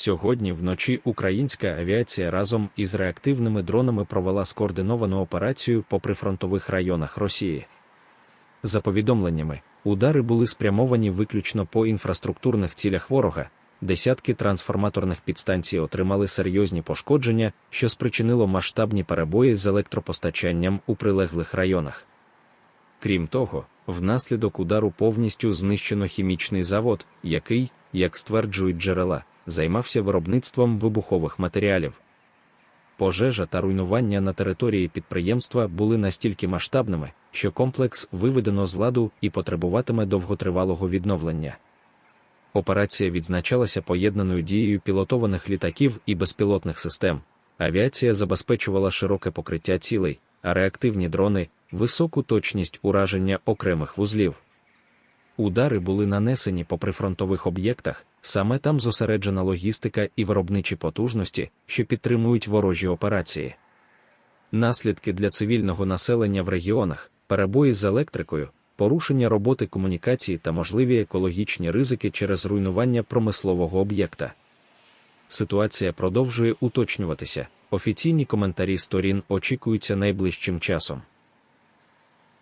Сьогодні вночі українська авіація разом із реактивними дронами провела скоординовану операцію по прифронтових районах Росії. За повідомленнями, удари були спрямовані виключно по інфраструктурних цілях ворога. Десятки трансформаторних підстанцій отримали серйозні пошкодження, що спричинило масштабні перебої з електропостачанням у прилеглих районах. Крім того, внаслідок удару повністю знищено хімічний завод, який, як стверджують джерела, займався виробництвом вибухових матеріалів. Пожежа та руйнування на території підприємства були настільки масштабними, що комплекс виведено з ладу і потребуватиме довготривалого відновлення. Операція відзначалася поєднаною дією пілотованих літаків і безпілотних систем. Авіація забезпечувала широке покриття цілей, а реактивні дрони високу точність ураження окремих вузлів. Удари були нанесені по прифронтових об'єктах, саме там зосереджена логістика і виробничі потужності, що підтримують ворожі операції. Наслідки для цивільного населення в регіонах, перебої з електрикою, порушення роботи комунікації та можливі екологічні ризики через руйнування промислового об'єкта. Ситуація продовжує уточнюватися. Офіційні коментарі сторін очікуються найближчим часом.